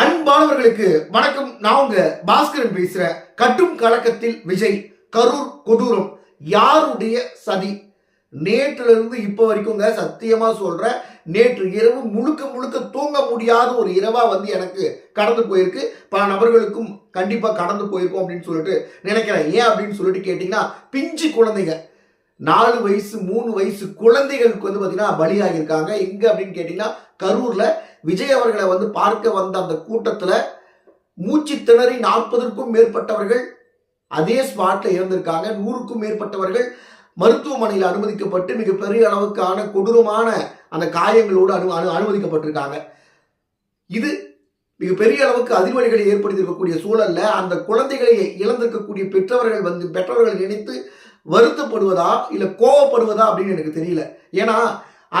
அன்பானவர்களுக்கு வணக்கம். நான் உங்க பாஸ்கரன் பேசுறேன் கட்டும் கலக்கத்தில் விஜய் கரூர் கொடூரம் யாருடைய சதி? நேற்றுல இருந்து இப்போ வரைக்குங்க சத்தியமா சொல்றேன். நேற்று இரவு முழுக்க முழுக்க தூங்க முடியாத ஒரு இரவா வந்து எனக்கு கடந்து போயிருக்கு. பல நபர்களுக்கும் கண்டிப்பா கடந்து போயிருக்கும் அப்படின்னு சொல்லிட்டு நினைக்கிறேன். ஏன் அப்படின்னு சொல்லிட்டு கேட்டீங்கன்னா பிஞ்சு குழந்தைங்க. நாலு வயசு மூணு வயசு குழந்தைகளுக்கு வந்து பார்த்தீங்கன்னா பலியாகியிருக்காங்க. எங்க அப்படின்னு கேட்டீங்கன்னா கரூர்ல விஜய் அவர்களை வந்து பார்க்க வந்த அந்த கூட்டத்துல மூச்சு திணறி நாற்பதற்கும் மேற்பட்டவர்கள் அதே ஸ்பாட்ல இருந்திருக்காங்க. நூறுக்கும் மேற்பட்டவர்கள் மருத்துவமனையில் அனுமதிக்கப்பட்டு மிகப்பெரிய அளவுக்கான கொடூரமான அந்த காயங்களோடு அனு அனு அனுமதிக்கப்பட்டிருக்காங்க. இது மிகப்பெரிய அளவுக்கு அதிர்வலிகளை ஏற்படுத்தியிருக்கக்கூடிய சூழல்ல அந்த குழந்தைகளை இழந்திருக்கக்கூடிய பெற்றவர்கள் வந்து பெற்றவர்கள் நினைத்து வருத்தப்படுவதா இல்லை கோவப்படுவதா அப்படின்னு எனக்கு தெரியல. ஏன்னா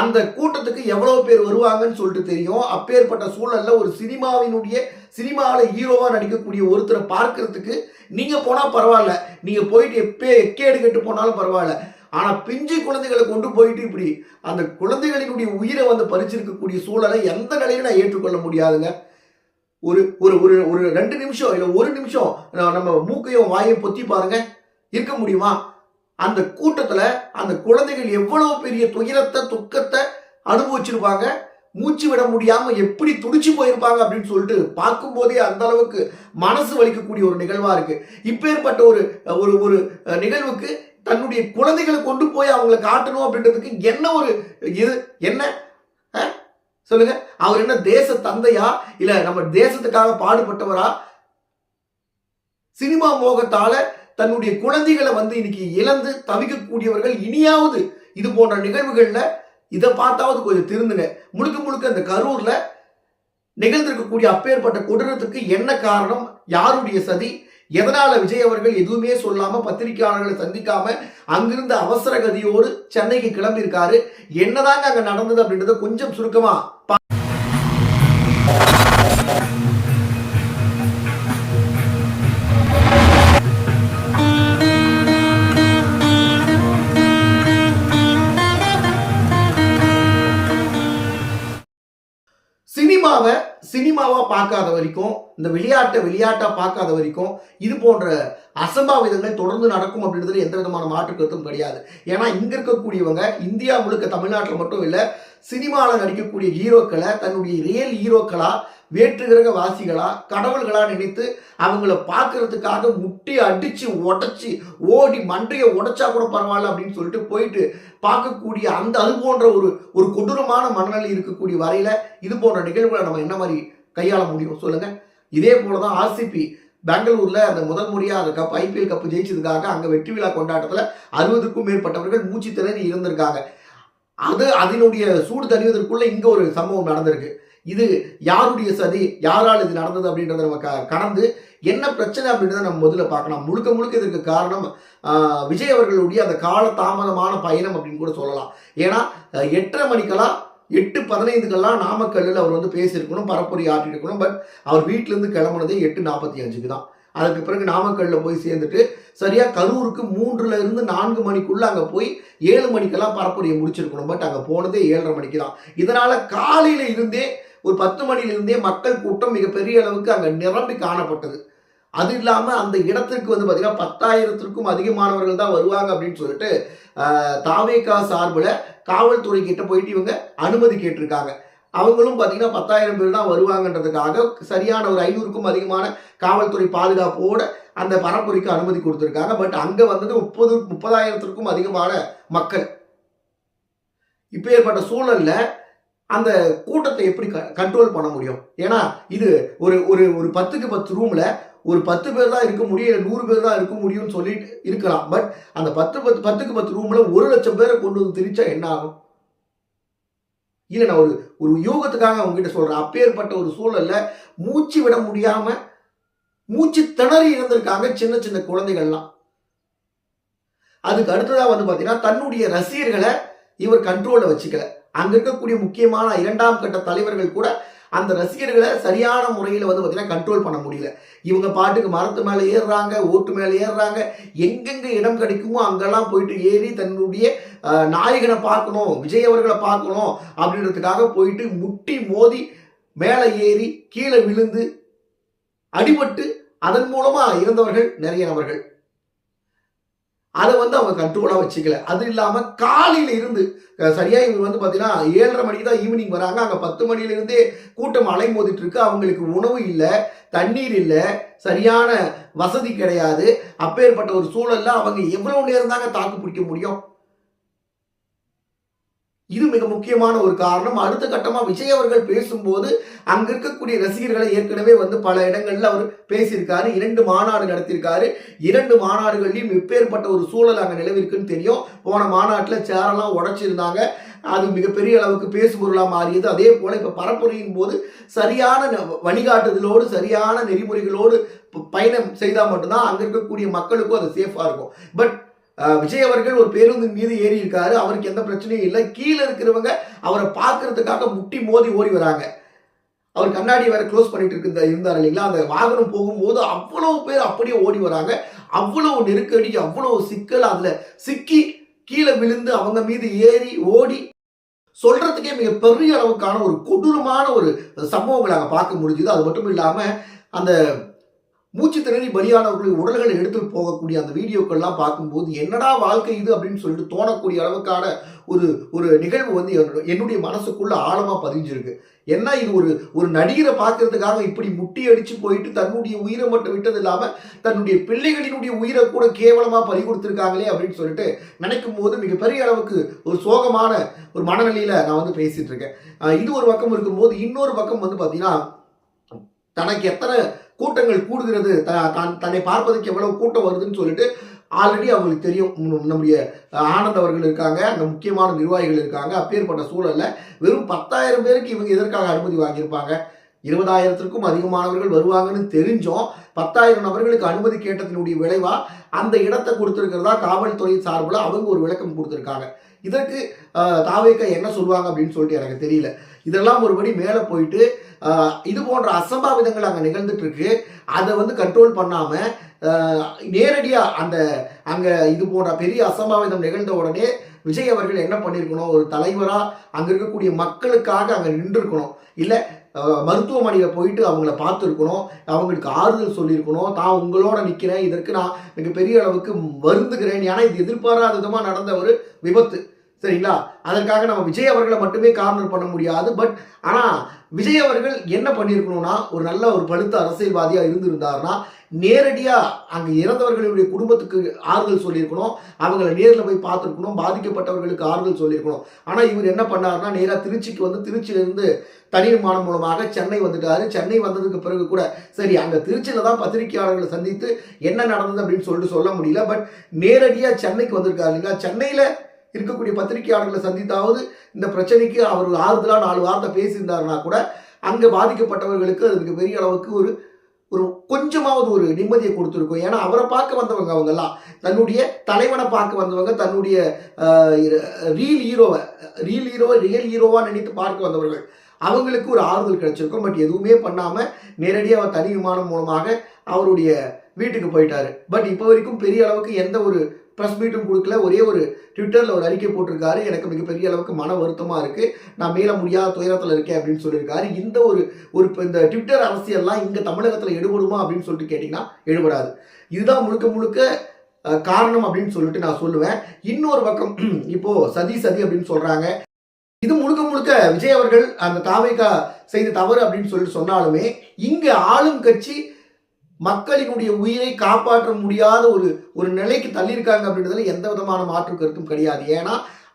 அந்த கூட்டத்துக்கு எவ்வளோ பேர் வருவாங்கன்னு சொல்லிட்டு தெரியும். அப்பேற்பட்ட சூழலில் ஒரு சினிமாவினுடைய சினிமாவில் ஹீரோவாக நடிக்கக்கூடிய ஒருத்தரை பார்க்கறதுக்கு நீங்கள் போனால் பரவாயில்ல. நீங்கள் போயிட்டு எப்பே எக்கேடு கெட்டு போனாலும் பரவாயில்ல. ஆனால் பிஞ்சு குழந்தைகளை கொண்டு போயிட்டு இப்படி அந்த குழந்தைகளினுடைய உயிரை வந்து பறிச்சிருக்கக்கூடிய சூழலை எந்த நிலையிலும் நான் ஏற்றுக்கொள்ள முடியாதுங்க. ஒரு ஒரு ஒரு ஒரு ரெண்டு நிமிஷம் இல்லை ஒரு நிமிஷம் நம்ம மூக்கையும் வாயையும் பொத்தி பாருங்க. இருக்க முடியுமா? அந்த கூட்டத்தில் அந்த குழந்தைகள் எவ்வளவு பெரிய துயரத்தை துக்கத்தை அனுபவிச்சிருப்பாங்க? மூச்சு விட முடியாம எப்படி துடிச்சு போயிருப்பாங்க அப்படின்னு சொல்லிட்டு பார்க்கும்போதே அந்த அளவுக்கு மனசு வலிக்கக்கூடிய ஒரு நிகழ்வா இருக்கு. இப்பேற்பட்ட ஒரு ஒரு ஒரு நிகழ்வுக்கு தன்னுடைய குழந்தைகளை கொண்டு போய் அவங்களை காட்டணும் அப்படின்றதுக்கு என்ன ஒரு இது? என்ன? சொல்லுங்க. அவர் என்ன தேச தந்தையா? இல்ல நம்ம தேசத்துக்காக பாடுபட்டவரா? சினிமா மோகத்தால தன்னுடைய குழந்தைகளை வந்து இன்னைக்கு இழந்து தவிக்கக்கூடியவர்கள் இனியாவது இது போன்ற நிகழ்வுகளில் இதை பார்த்தாவது கொஞ்சம் திருந்துங்க. முழுக்க முழுக்க இந்த கரூர்ல நிகழ்ந்திருக்கக்கூடிய அப்பேற்பட்ட கொடூரத்துக்கு என்ன காரணம்? யாருடைய சதி? எதனால விஜய் அவர்கள் எதுவுமே சொல்லாம பத்திரிகையாளர்களை சந்திக்காம அங்கிருந்த அவசர கதியோடு சென்னைக்கு கிளம்பி இருக்காரு என்னதாங்க அங்க நடந்தது அப்படின்றத கொஞ்சம் சுருக்கமா சினிமாவை சினிமாவா பார்க்காத வரைக்கும் இந்த விளையாட்டை விளையாட்டா பார்க்காத வரைக்கும் இது போன்ற அசம்பாவிதங்கள் தொடர்ந்து நடக்கும் அப்படின்றதுல எந்த விதமான மாற்று கருத்தும் கிடையாது. ஏன்னா இங்க இருக்கக்கூடியவங்க இந்தியா முழுக்க தமிழ்நாட்டில் மட்டும் இல்ல சினிமாவில் நடிக்கக்கூடிய ஹீரோக்களை தன்னுடைய ரியல் ஹீரோக்களா வேற்று கிரக வாசிகளா கடவுள்களா நினைத்து அவங்கள பார்க்கறதுக்காக முட்டி அடிச்சு உடச்சி ஓடி மண்டையை உடைச்சா கூட பரவாயில்ல அப்படின்னு சொல்லிட்டு போயிட்டு பார்க்கக்கூடிய அந்த அது போன்ற ஒரு ஒரு கொடூரமான மனநிலை இருக்கக்கூடிய வரையில இது போன்ற நிகழ்வுகளை நம்ம என்ன மாதிரி கையாள முடியும் சொல்லுங்க. இதே போலதான் ஆர்சிபி பெங்களூர்ல அந்த முதல் முறையாக அந்த கப் ஐபிஎல் கப் ஜெயிச்சதுக்காக அங்க வெற்றி விழா கொண்டாட்டத்துல அறுபதுக்கும் மேற்பட்டவர்கள் மூச்சு திறன் இருந்திருக்காங்க. அது அதனுடைய சூடு தணிவதற்குள்ள இங்க ஒரு சம்பவம் நடந்திருக்கு. இது யாருடைய சதி? யாரால் இது நடந்தது அப்படின்றத நம்ம க- கடந்து என்ன பிரச்சனை அப்படின்றத நம்ம முதல்ல பார்க்கலாம். முழுக்க முழுக்க இதற்கு காரணம் விஜய் அவர்களுடைய அந்த கால தாமதமான பயணம் அப்படின்னு கூட சொல்லலாம். ஏன்னா எட்டரை மணிக்கெல்லாம் எட்டு பதினைந்துக்கெல்லாம் நாமக்கல்லில் அவர் வந்து பேசியிருக்கணும் பரப்புரை ஆற்றிருக்கணும் பட் அவர் வீட்டிலேருந்து கிளம்புனதே எட்டு நாற்பத்தி அஞ்சுக்கு தான். அதுக்கு பிறகு நாமக்கல்ல போய் சேர்ந்துட்டு சரியா கரூருக்கு மூன்றுல இருந்து நான்கு மணிக்குள்ள அங்க போய் ஏழு மணிக்கெல்லாம் பரப்புரையை முடிச்சிருக்கணும். பட் அங்க போனதே ஏழரை மணிக்கு தான் இதனால காலையில இருந்தே ஒரு பத்து மணில மக்கள் கூட்டம் மிகப்பெரிய அளவுக்கு அங்க நிரம்பி காணப்பட்டது. அது இல்லாமல் அந்த இடத்திற்கு வந்து பார்த்தீங்கன்னா பத்தாயிரத்திற்கும் அதிகமானவர்கள் தான் வருவாங்க அப்படின்னு சொல்லிட்டு ஆஹ், தாவேகா சார்பில் காவல்துறை கிட்ட போயிட்டு இவங்க அனுமதி கேட்டிருக்காங்க. அவங்களும் பார்த்தீங்கன்னா பத்தாயிரம் பேர் தான் வருவாங்கன்றதுக்காக சரியான ஒரு ஐநூறுக்கும் அதிகமான காவல்துறை பாதுகாப்போட அந்த பரப்புரைக்கு அனுமதி கொடுத்துருக்காங்க. பட் அங்கே வந்தது முப்பது முப்பதாயிரத்திற்கும் அதிகமான மக்கள். இப்போ ஏற்பட்ட சூழலில் அந்த கூட்டத்தை எப்படி கண்ட்ரோல் பண்ண முடியும்? ஏன்னா இது ஒரு ஒரு ஒரு பத்துக்கு பத்து ரூமில் ஒரு பத்து பேர் தான் இருக்க முடியும் இல்லை நூறு பேர் தான் இருக்க முடியும்னு சொல்லிட்டு இருக்கலாம். பட் அந்த பத்து பத்து பத்துக்கு பத்து ரூமில் ஒரு லட்சம் பேரை கொண்டு வந்து திரிச்சா என்ன ஆகும்? இல்லை நான் ஒரு ஒரு யோகத்துக்காக உங்ககிட்ட சொல்கிறேன் அப்பேற்பட்ட ஒரு சூழல்ல மூச்சு விட முடியாமல் மூச்சு திணறி இருந்திருக்காங்க சின்ன சின்ன குழந்தைகள்லாம். அதுக்கு அடுத்ததாக வந்து பார்த்தீங்கன்னா தன்னுடைய ரசிகர்களை இவர் கண்ட்ரோலில் வச்சுக்கல. அங்கே இருக்கக்கூடிய முக்கியமான இரண்டாம் கட்ட தலைவர்கள் கூட அந்த ரசிகர்களை சரியான முறையில் வந்து பார்த்தீங்கன்னா கண்ட்ரோல் பண்ண முடியல. இவங்க பாட்டுக்கு மரத்து மேலே ஏறுறாங்க ஓட்டு மேலே ஏறுறாங்க எங்கெங்கே இடம் கிடைக்குமோ அங்கெல்லாம் போயிட்டு ஏறி தன்னுடைய நாயகனை பார்க்கணும் விஜய் அவர்களை பார்க்கணும் அப்படின்றதுக்காக போயிட்டு முட்டி மோதி மேலே ஏறி கீழே விழுந்து அடிபட்டு அதன் மூலமாக இறந்தவர்கள் நிறைய நபர்கள். அதை வந்து அவங்க கண்ட்ரோலாக வச்சுக்கல. அது இல்லாமல் காலையில் இருந்து சரியாக இவங்க வந்து பார்த்தீங்கன்னா ஏழரை மணிக்கு தான் ஈவினிங் வராங்க. அங்கே பத்து மணிலேருந்தே கூட்டம் அலைமோதிட்டு இருக்கு. அவங்களுக்கு உணவு இல்லை தண்ணீர் இல்லை சரியான வசதி கிடையாது. அப்பேற்பட்ட ஒரு சூழலில் அவங்க எவ்வளோ நேரம் தாங்க தாக்கு பிடிக்க முடியும்? இது மிக முக்கியமான ஒரு காரணம். அடுத்த கட்டமாக விஜய் அவர்கள் பேசும்போது அங்க இருக்கக்கூடிய ரசிகர்களை ஏற்கனவே வந்து பல இடங்கள்ல அவர் பேசியிருக்காரு. இரண்டு மாநாடு நடத்தியிருக்காரு. இரண்டு மாநாடுகள்லையும் இப்பேற்பட்ட ஒரு சூழல் அங்கே நிலவிருக்குன்னு தெரியும். போன மாநாட்டில் சேரெல்லாம் உடைச்சிருந்தாங்க. அது மிகப்பெரிய அளவுக்கு பேசுபொருளாக மாறியது. அதே போல இப்போ பரப்புரையின் போது சரியான வழிகாட்டுதலோடு சரியான நெறிமுறைகளோடு ப- பயணம் செய்தால் மட்டும்தான் அங்கே இருக்கக்கூடிய மக்களுக்கும் அது சேஃபாக இருக்கும். பட் விஜய் அவர்கள் ஒரு பேருந்து மீது ஏறி இருக்காரு அவருக்கு எந்த பிரச்சனையும் இல்லை. கீழே இருக்கிறவங்க அவரை பார்க்கறதுக்காக முட்டி மோதி ஓடி வராங்க. அவர் கண்ணாடி வேற க்ளோஸ் பண்ணிட்டு இருக்க இருந்தார் இல்லைங்களா? அந்த வாகனம் போகும்போது அவ்வளவு பேர் அப்படியே ஓடி வராங்க. அவ்வளவு நெருக்கடி அவ்வளவு சிக்கல். அதுல சிக்கி கீழே விழுந்து அவங்க மீது ஏறி ஓடி சொல்றதுக்கே மிக பெரிய அளவுக்கான ஒரு கொடூரமான ஒரு சம்பவங்களை அங்கே பார்க்க முடிஞ்சுது. அது மட்டும் இல்லாமல் அந்த மூச்சு திணறி பலியானவர்களின் உடல்களை எடுத்து போகக்கூடிய அந்த வீடியோக்கள்லாம் பார்க்கும்போது என்னடா வாழ்க்கை இது? அப்படின்னு சொல்லிட்டு தோணக்கூடிய அளவுக்கான ஒரு ஒரு நிகழ்வு வந்து என்னோட- என்னுடைய மனசுக்குள்ள ஆழமாக பதிஞ்சிருக்கு. என்ன இது ஒரு ஒரு நடிகரை பார்க்கறதுக்காக இப்படி முட்டி அடிச்சு போயிட்டு தன்னுடைய உயிரை மட்டும் விட்டது இல்லாம தன்னுடைய பிள்ளைகளினுடைய உயிரை கூட கேவலமா பறி கொடுத்துருக்காங்களே அப்படின்னு சொல்லிட்டு நினைக்கும் போது மிகப்பெரிய அளவுக்கு ஒரு சோகமான ஒரு மனநிலையில நான் வந்து பேசிட்டு இருக்கேன். இது ஒரு பக்கம் இருக்கும்போது இன்னொரு பக்கம் வந்து பார்த்தீங்கன்னா தனக்கு எத்தனை கூட்டங்கள் கூடுகிறது. த- தான் தன்னை பார்ப்பதற்கு எவ்வளவு கூட்டம் வருதுன்னு சொல்லிட்டு ஆல்ரெடி அவங்களுக்கு தெரியும். நம்முடைய ஆனந்த் அவர்கள் இருக்காங்க அங்கே முக்கியமான நிர்வாகிகள் இருக்காங்க. அப்பேற்பட்ட சூழல்ல வெறும் பத்தாயிரம் பேருக்கு இவங்க எதற்காக அனுமதி வாங்கியிருப்பாங்க? இருபதாயிரத்திற்கும் அதிகமானவர்கள் வருவாங்கன்னு தெரிஞ்சோம். பத்தாயிரம் நபர்களுக்கு அனுமதி கேட்டதனுடைய விளைவா அந்த இடத்தை கொடுத்துருக்கிறதா காவல்துறை சார்பில் அவங்க ஒரு விளக்கம் கொடுத்துருக்காங்க. இதற்கு தாவேக்கா என்ன சொல்லுவாங்க அப்படின்னு சொல்லிட்டு எனக்கு தெரியல. இதெல்லாம் ஒருபடி மேலே போயிட்டு இது போன்ற அசம்பாவிதங்கள் அங்கே நிகழ்ந்துட்டு இருக்கு அதை வந்து கண்ட்ரோல் பண்ணாம நேரடியாக அந்த அங்கே இது போன்ற பெரிய அசம்பாவிதம் நிகழ்ந்த உடனே விஜய் அவர்கள் என்ன பண்ணியிருக்கணும் ஒரு தலைவராக அங்கே இருக்கக்கூடிய மக்களுக்காக அங்கே நின்றுருக்கணும். இல்லை மருத்துவமனையில் போயிட்டு அவங்கள பார்த்துருக்கணும். அவங்களுக்கு ஆறுதல் சொல்லியிருக்கணும் தான் உங்களோட நிற்கிறேன் இதற்கு நான் மிகப்பெரிய அளவுக்கு வருந்துகிறேன். ஏன்னா இது எதிர்பாராத விதமாக நடந்த ஒரு விபத்து. சரிங்களா? அதற்காக நம்ம விஜய் அவர்களை மட்டுமே கார்னர் பண்ண முடியாது. பட் ஆனால் விஜய் அவர்கள் என்ன பண்ணியிருக்கணும்னா ஒரு நல்ல ஒரு பழுத்த அரசியல்வாதியாக இருந்திருந்தார்னா நேரடியாக அங்கே இறந்தவர்களுடைய குடும்பத்துக்கு ஆறுதல் சொல்லியிருக்கணும். அவங்கள நேரில் போய் பார்த்துருக்கணும். பாதிக்கப்பட்டவர்களுக்கு ஆறுதல் சொல்லியிருக்கணும். ஆனால் இவர் என்ன பண்ணாருன்னா நேராக திருச்சிக்கு வந்து திருச்சியிலிருந்து தனி விமானம் மூலமாக சென்னை வந்துட்டாரு. சென்னை வந்ததுக்கு பிறகு கூட சரி அங்கே திருச்சியில் தான் பத்திரிகையாளர்களை சந்தித்து என்ன நடந்தது அப்படின்னு சொல்லிட்டு சொல்ல முடியல. பட் நேரடியாக சென்னைக்கு வந்திருக்காரு இல்லைங்களா? சென்னையில் இருக்கக்கூடிய பத்திரிகையாளர்களை சந்தித்தாவது இந்த பிரச்சனைக்கு அவர் ஆறுதலாக நாலு வார்த்தை பேசியிருந்தாருன்னா கூட அங்கே பாதிக்கப்பட்டவர்களுக்கு அதுக்கு பெரிய அளவுக்கு ஒரு ஒரு கொஞ்சமாவது ஒரு நிம்மதியை கொடுத்துருக்கும். ஏன்னா அவரை பார்க்க வந்தவங்க அவங்கெல்லாம். தன்னுடைய தலைவனை பார்க்க வந்தவங்க தன்னுடைய ரீல் ஹீரோவை ரீல் ஹீரோவை ரியல் ஹீரோவாக நினைத்து பார்க்க வந்தவர்கள். அவங்களுக்கு ஒரு ஆறுதல் கிடைச்சிருக்கும். பட் எதுவுமே பண்ணாமல் நேரடியாக அவர் தனி விமானம் மூலமாக அவருடைய வீட்டுக்கு போயிட்டாரு. பட் இப்போ வரைக்கும் பெரிய அளவுக்கு எந்த ஒரு ப்ரெஸ் மீட்டும் கொடுக்கல. ஒரே ஒரு ட்விட்டரில் ஒரு அறிக்கை போட்டிருக்காரு. எனக்கு மிகப்பெரிய அளவுக்கு மன வருத்தமாக இருக்குது நான் மேலே முடியாத துயரத்தில் இருக்கேன் அப்படின்னு சொல்லியிருக்காரு. இந்த ஒரு ஒரு இந்த ட்விட்டர் அரசியல்லாம் இங்கே தமிழகத்தில் எடுபடுமா அப்படின்னு சொல்லிட்டு கேட்டிங்கன்னா எடுபடாது. இதுதான் முழுக்க முழுக்க காரணம் அப்படின்னு சொல்லிட்டு நான் சொல்லுவேன். இன்னொரு பக்கம் இப்போ சதி சதி அப்படின்னு சொல்றாங்க. இது முழுக்க முழுக்க விஜய் அவர்கள் அந்த தாவைக்கா செய்த தவறு அப்படின்னு சொல்லிட்டு சொன்னாலுமே இங்க ஆளும் கட்சி மக்களினுடைய உயிரை காப்பாற்ற முடியாத ஒரு ஒரு நிலைக்கு தள்ளியிருக்காங்க அப்படின்றதுல எந்த விதமான மாற்று கருத்தும் கிடையாது. ஏன்னா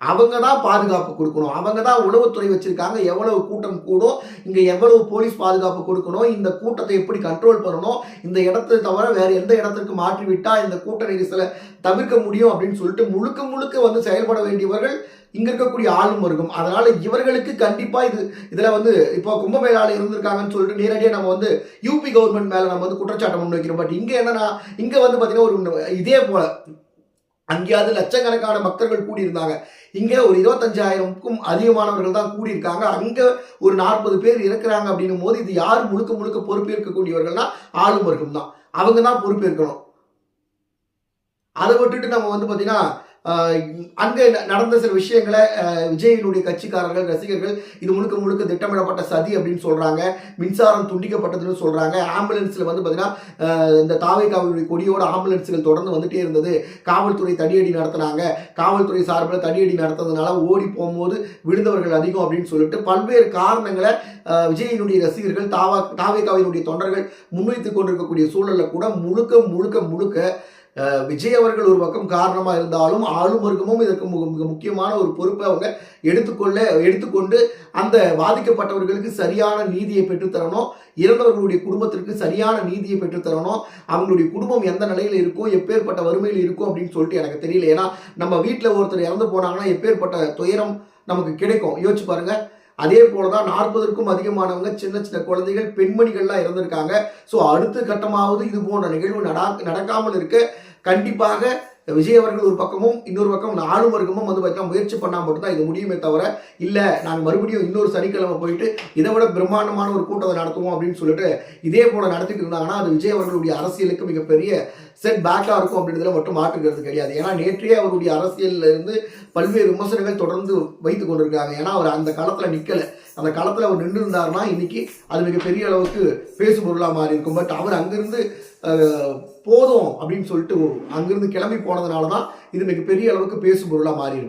அவங்க தான் பாதுகாப்பு கொடுக்கணும். அவங்க தான் உளவுத்துறை வச்சிருக்காங்க. எவ்வளவு கூட்டம் கூடும் இங்கே எவ்வளவு போலீஸ் பாதுகாப்பு கொடுக்கணும் இந்த கூட்டத்தை எப்படி கண்ட்ரோல் பண்ணணும் இந்த இடத்தை தவிர வேறு எந்த இடத்திற்கு மாற்றிவிட்டால் இந்த கூட்ட நெரிசலை தவிர்க்க முடியும் அப்படின்னு சொல்லிட்டு முழுக்க முழுக்க வந்து செயல்பட வேண்டியவர்கள் இங்கே இருக்கக்கூடிய ஆளும் வர்க்கம் அதனால் இவர்களுக்கு கண்டிப்பாக இது இதில் வந்து இப்போ கும்பமேளால இருந்திருக்காங்கன்னு சொல்லிட்டு நேரடியாக நம்ம வந்து யூபி கவர்மெண்ட் மேலே நம்ம வந்து குற்றச்சாட்டை முன்வைக்கிறோம் பட் இங்கே என்னன்னா இங்கே வந்து பார்த்தீங்கன்னா ஒரு இதே போல அங்கேயாவது லட்சக்கணக்கான பக்தர்கள் கூடியிருந்தாங்க. இங்கே ஒரு இருபத்தஞ்சாயிரம்க்கும் அதிகமானவர்கள் தான் கூடியிருக்காங்க. அங்கே ஒரு நாற்பது பேர் இருக்கிறாங்க அப்படின்னும் போது இது யார் முழுக்க முழுக்க பொறுப்பேற்கக்கூடியவர்கள்னா ஆளும் வர்க்கம் தான் அவங்க தான் பொறுப்பேற்கணும் அதை விட்டுட்டு நம்ம வந்து பார்த்தீங்கன்னா அங்கே ந- நடந்த சில விஷயங்களை விஜயினுடைய கட்சிக்காரர்கள் ரசிகர்கள் இது முழுக்க முழுக்க திட்டமிடப்பட்ட சதி அப்படின்னு சொல்கிறாங்க மின்சாரம் துண்டிக்கப்பட்டதுன்னு சொல்கிறாங்க ஆம்புலன்ஸில் வந்து பார்த்தீங்கன்னா இந்த தாவை காவலுடைய கொடியோட ஆம்புலன்ஸுகள் தொடர்ந்து வந்துட்டே இருந்தது. காவல்துறை தடியடி நடத்தினாங்க. காவல்துறை சார்பில் தடியடி நடத்துறதுனால ஓடி போகும்போது விழுந்தவர்கள் அதிகம் அப்படின்னு சொல்லிட்டு பல்வேறு காரணங்களை விஜயினுடைய ரசிகர்கள் தாவா தாவேகாவினுடைய தொண்டர்கள் முன்வைத்து கொண்டிருக்கக்கூடிய சூழலில் கூட முழுக்க முழுக்க முழுக்க விஜய் அவர்கள் ஒரு பக்கம் காரணமாக இருந்தாலும் ஆளும் வர்க்கமும் இதற்கு மிக முக்கியமான ஒரு பொறுப்பை அவங்க எடுத்துக்கொள்ள எடுத்துக்கொண்டு அந்த பாதிக்கப்பட்டவர்களுக்கு சரியான நீதியை பெற்றுத்தரணும். இறந்தவர்களுடைய குடும்பத்திற்கு சரியான நீதியை பெற்றுத்தரணும். அவங்களுடைய குடும்பம் எந்த நிலையில் இருக்கும் எப்பேற்பட்ட வறுமையில் இருக்கும் அப்படின்னு சொல்லிட்டு எனக்கு தெரியல. ஏன்னா நம்ம வீட்டில் ஒருத்தர் இறந்து போனாங்கன்னா எப்பேற்பட்ட துயரம் நமக்கு கிடைக்கும். யோசிச்சு பாருங்க. அதே போலதான் நாற்பதற்கும் அதிகமானவங்க சின்ன சின்ன குழந்தைகள் பெண்மணிகள்லாம் இறந்திருக்காங்க. ஸோ அடுத்த கட்டமாவது இது போன்ற நிகழ்வு நடா நடக்காமல் இருக்க கண்டிப்பாக விஜய் அவர்கள் ஒரு பக்கமும் இன்னொரு பக்கம் ஆளும் வர்க்கமும் வந்து பார்த்தீங்கன்னா முயற்சி பண்ணால் மட்டும்தான் இது முடியுமே தவிர இல்லை நாங்கள் மறுபடியும் இன்னொரு சனிக்கிழமை போயிட்டு இதை விட பிரம்மாண்டமான ஒரு கூட்டத்தை நடத்துவோம் அப்படின்னு சொல்லிட்டு இதே போல நடத்திட்டு இருந்தாங்கன்னா அது விஜய் அவர்களுடைய அரசியலுக்கு மிகப்பெரிய செட் பேக்காக இருக்கும் அப்படின்றதுல மட்டும் மாற்றுக்கிறது கிடையாது. ஏன்னா நேற்றையே அவருடைய அரசியலில் இருந்து பல்வேறு விமர்சனங்கள் தொடர்ந்து வைத்து கொண்டிருக்காங்க. ஏன்னா அவர் அந்த காலத்தில் நிற்கலை அந்த காலத்தில் அவர் நின்று இருந்தாருன்னா இன்னைக்கு அது மிகப்பெரிய அளவுக்கு பேசு பொருளாக மாறி இருக்கும் பட் அவர் அங்கிருந்து போதும் அப்படின்னு சொல்லிட்டு அங்கிருந்து கிளம்பி போனதுனால தான் இது மிகப்பெரிய அளவுக்கு பேசு பொருளாக மாறி இருக்கு